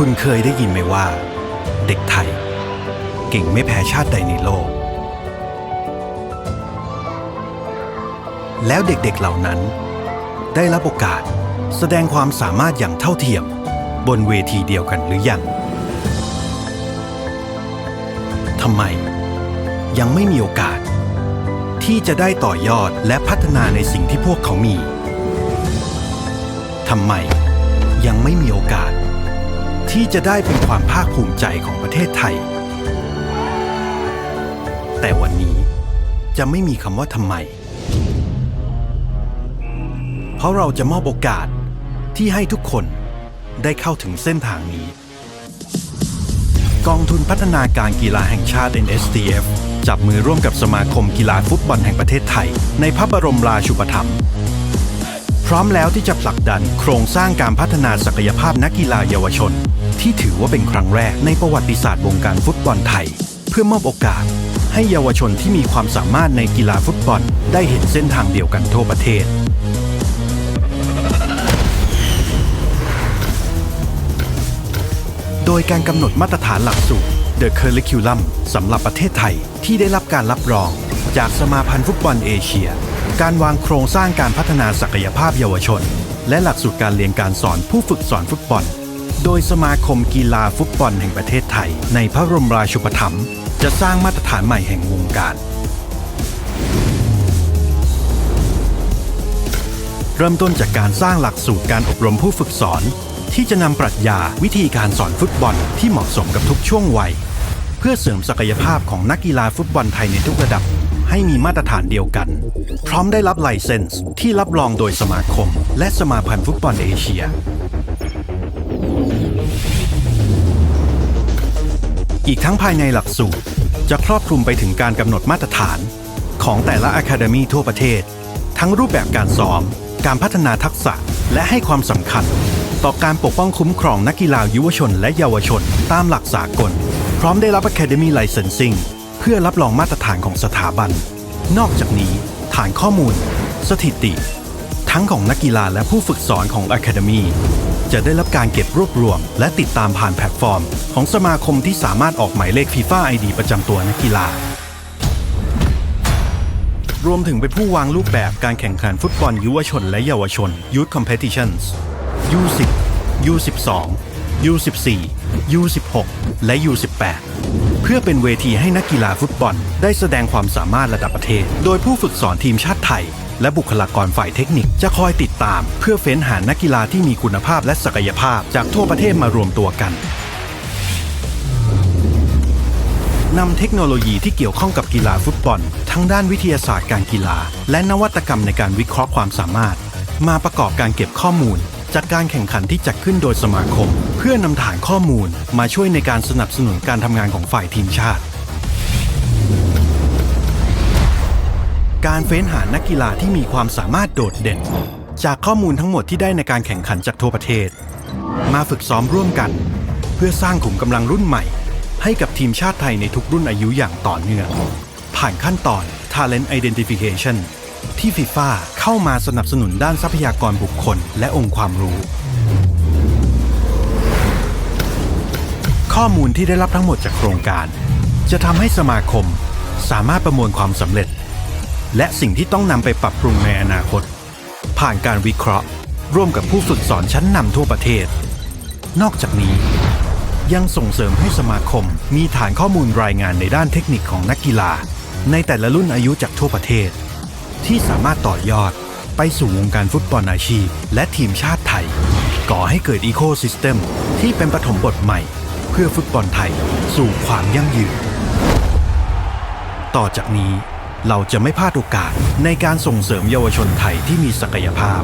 คุณเคยได้ยินไหมว่า เด็กไทย เก่งไม่แพ้ชาติใดในโลก แล้วเด็กๆเหล่านั้น ได้รับโอกาสแสดงความสามารถอย่างเท่าเทียม บนเวทีเดียวกันหรือยังทำไม ยังไม่มีโอกาส ที่จะได้ต่อยอดและพัฒนาในสิ่งที่พวกเขามีทำไมยังไม่มีโอกาส ที่จะได้เป็นความภาคภูมิใจของประเทศไทย แต่วันนี้จะไม่มีคำว่าทำไม เพราะเราจะมอบโอกาสที่ให้ทุกคนได้เข้าถึงเส้นทางนี้ กองทุนพัฒนาการกีฬาแห่งชาติ NSTF จับมือร่วมกับสมาคมกีฬาฟุตบอลแห่งประเทศไทย ในพระบรมราชูปถัมภ์ พร้อมแล้วที่จะผลักดันโครงสร้างการพัฒนาศักยภาพนักกีฬาเยาวชน ที่ถือว่าเป็นครั้งแรกในประวัติศาสตร์วงการฟุตบอลไทย เพื่อมอบโอกาส ให้เยาวชนที่มีความสามารถในกีฬาฟุตบอล ได้เห็นเส้นทางเดียวกันทั่วประเทศ โดยการกำหนดมาตรฐานหลักสูตร The Curriculum สำหรับประเทศไทยที่ได้รับการรับรอง จากสมาพันธ์ฟุตบอลเอเชีย การวางโครงสร้างการพัฒนาศักยภาพเยาวชน และหลักสูตรการเรียนการสอนผู้ฝึกสอนฟุตบอล โดยสมาคมกีฬาฟุตบอลแห่งประเทศไทย ในพระบรมราชูปถัมภ์จะสร้างมาตรฐานใหม่แห่งวงการ เริ่มต้นจากการสร้างหลักสูตรการอบรมผู้ฝึกสอน ที่จะนำปรัชญาวิธีการสอนฟุตบอลที่เหมาะสมกับทุกช่วงวัย เพื่อเสริมศักยภาพของนักกีฬาฟุตบอลไทยในทุกระดับ ให้มีมาตรฐานเดียวกัน พร้อมได้รับไลเซนส์ที่รับรองโดยสมาคม และสมาพันธ์ฟุตบอลเอเชีย อีกทั้งภายในหลักสูตร จะครอบคลุมไปถึงการกำหนดมาตรฐาน ของแต่ละอะคาเดมีทั่วประเทศ ทั้งรูปแบบการซ้อม การพัฒนาทักษะและให้ความสำคัญ ต่อการปกป้องคุ้มครองนักกีฬายุวชน และเยาวชน ตามหลักสากล พร้อมได้รับ Academy Licensing พื่อรับรองมาตรฐานของสถาบัน นอกจากนี้ ฐานข้อมูล สถิติ ทั้งของนักกีฬาและผู้ฝึกสอนของ Academy จะได้รับการเก็บรวบรวม และติดตามผ่านแพลตฟอร์ม ของสมาคมที่สามารถออกหมายเลข FIFA ID ประจำตัวนักกีฬา รวมถึงเป็นผู้วางรูปแบบการแข่งขันฟุตบอลยุวชนและเยาวชน Youth Competitions U10 U12 U14 U16 และ U18 เพื่อเป็นเวทีให้นักกีฬาฟุตบอล ได้แสดงความสามารถระดับประเทศ โดยผู้ฝึกสอนทีมชาติไทย และบุคลากรฝ่ายเทคนิคจะคอยติดตาม เพื่อเฟ้นหานักกีฬาที่มีคุณภาพและศักยภาพจากทั่วประเทศมารวมตัวกันนำเทคโนโลยีที่เกี่ยวข้องกับกีฬาฟุตบอล ทั้งด้านวิทยาศาสตร์การกีฬา และนวัตกรรมในการวิเคราะห์ความสามารถ มาประกอบการเก็บข้อมูล จากการแข่งขันที่จัดขึ้นโดยสมาคม เพื่อนำฐานข้อมูลมาช่วยในการสนับสนุนการทำงานของฝ่ายทีมชาติ การเฟ้นหานักกีฬาที่มีความสามารถโดดเด่น จากข้อมูลทั้งหมดที่ได้ในการแข่งขันจากทั่วประเทศ มาฝึกซ้อมร่วมกัน เพื่อสร้างขุมกำลังรุ่นใหม่ ให้กับทีมชาติไทยในทุกรุ่นอายุอย่างต่อเนื่องผ่านขั้นตอน Talent Identification ที่ฟีฟ่าเข้ามาสนับสนุนด้านทรัพยากรบุคคล และองค์ความรู้ ข้อมูลที่ได้รับทั้งหมดจากโครงการ จะทำให้สมาคมสามารถประมวลความสำเร็จ และสิ่งที่ต้องนำไปปรับปรุงในอนาคต ผ่านการวิเคราะห์ ร่วมกับผู้ฝึกสอนชั้นนำทั่วประเทศ นอกจากนี้ยังส่งเสริมให้สมาคมมีฐานข้อมูลรายงานในด้านเทคนิคของนักกีฬา ในแต่ละรุ่นอายุจากทั่วประเทศ ที่สามารถต่อยอดไปสู่วงการฟุตบอลอาชีพ และทีมชาติไทย ก่อให้เกิดอีโคซิสเต็มที่เป็นปฐมบทใหม่ เพื่อฟุตบอลไทยสู่ความยั่งยืน ต่อจากนี้เราจะไม่พลาดโอกาสในการส่งเสริมเยาวชนไทยที่มีศักยภาพ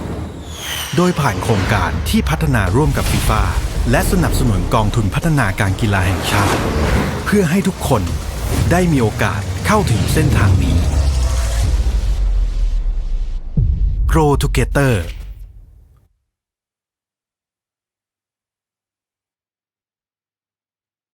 โดยผ่านโครงการที่พัฒนาร่วมกับฟีฟ่าและสนับสนุนกองทุนพัฒนาการกีฬาแห่งชาติ เพื่อให้ทุกคนได้มีโอกาสเข้าถึงเส้นทางนี้ Grow Together